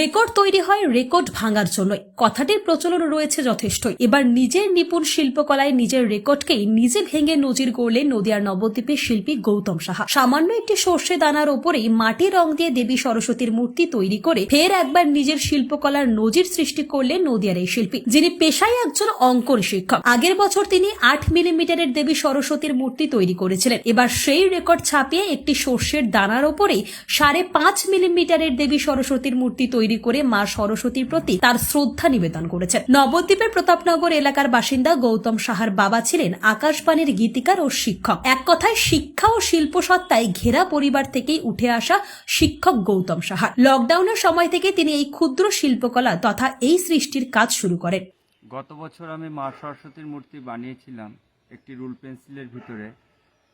Record তৈরি হয় record ভাঙার জন্যই। কথাটির প্রচলন রয়েছে যথেষ্টই। এবার নিজের নিপুণ শিল্পকলায় নিজের রেকর্ডকেই নিজে ভেঙে নজির গড়লেন নদিয়ার নবদ্বীপের শিল্পী গৌতম সাহা। সামান্য একটি সর্ষে দানার ওপরেই মাটি রং দিয়ে দেবী সরস্বতীর মূর্তি তৈরি করে ফের একবার নিজের শিল্পকলার নজির সৃষ্টি করলেন নদিয়ার এই শিল্পী, যিনি পেশায় একজন অঙ্কন শিক্ষক। আগের বছর তিনি আট মিলিমিটারের দেবী সরস্বতীর মূর্তি তৈরি করেছিলেন। এবার সেই রেকর্ড ছাপিয়ে একটি সর্ষের দানার ওপরেই সাড়ে পাঁচ মিলিমিটারের দেবী সরস্বতীর মূর্তি তৈরি করে মা সরস্বতীর প্রতি তার শ্রদ্ধা নিবেদন করেছেন। নবদ্বীপের প্রতাপনগর এলাকার বাসিন্দা গৌতম সাহার বাবা ছিলেন আকাশবাণীর গীতিকার ও শিক্ষক। এক কথায় শিক্ষা ও শিল্প সত্তায় ঘেরা পরিবার থেকেই উঠে আসা শিক্ষক গৌতম সাহা লকডাউনের সময় থেকে তিনি এই ক্ষুদ্র শিল্পকলা তথা এই সৃষ্টির কাজ শুরু করেন। গত বছর আমি মা সরস্বতীর মূর্তি বানিয়েছিলাম একটি রুল পেন্সিলের ভিতরে,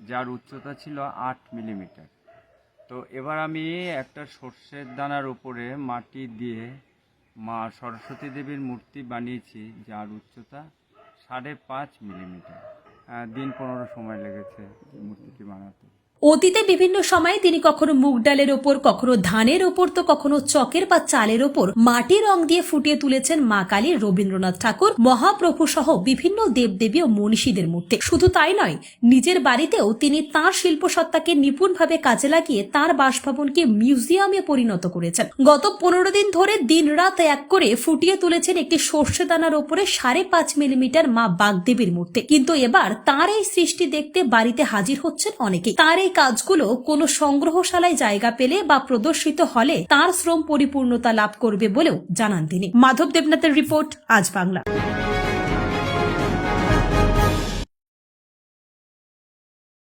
যার উচ্চতা ছিল আট মিলিমিটার। তো এবার আমি একটা সর্ষের দানার উপরে মাটি দিয়ে মা সরস্বতী দেবীর মূর্তি বানিয়েছি, যার উচ্চতা সাড়ে পাঁচ মিলিমিটার। দিন পনেরো সময় লেগেছে মূর্তিটি বানাতে। অতীতে বিভিন্ন সময়ে তিনি কখনো মুগ ডালের ওপর, কখনো ধানের ওপর, তো কখনো চকের বা চালের ওপর মাটি রং দিয়ে ফুটিয়ে তুলেছেন মা কালী রবীন্দ্রনাথ ঠাকুর, মহাপ্রভু সহ বিভিন্ন দেবদেবী ও মনীষীদের মূর্তি। শুধু তাই নয়, নিজের বাড়িতেও তিনি তাঁর শিল্পসত্তাকে নিপুণভাবে কাজে লাগিয়ে তার বাসভবনকে মিউজিয়ামে পরিণত করেছেন। গত পনেরো দিন ধরে দিনরাত এক করে ফুটিয়ে তুলেছেন একটি সর্ষে দানার ওপরে সাড়ে পাঁচ মিলিমিটার মা বাগদেবীর মূর্তি। কিন্তু এবার তার এই সৃষ্টি দেখতে বাড়িতে হাজির হচ্ছেন অনেকেই। তার এই কাজগুলো কোনো সংগ্রহশালায় জায়গা পেলে বা প্রদর্শিত হলে তার শ্রম পরিপূর্ণতা লাভ করবে বলেও জানান তিনি। মাধব দেবনাথের রিপোর্ট, আজ বাংলা।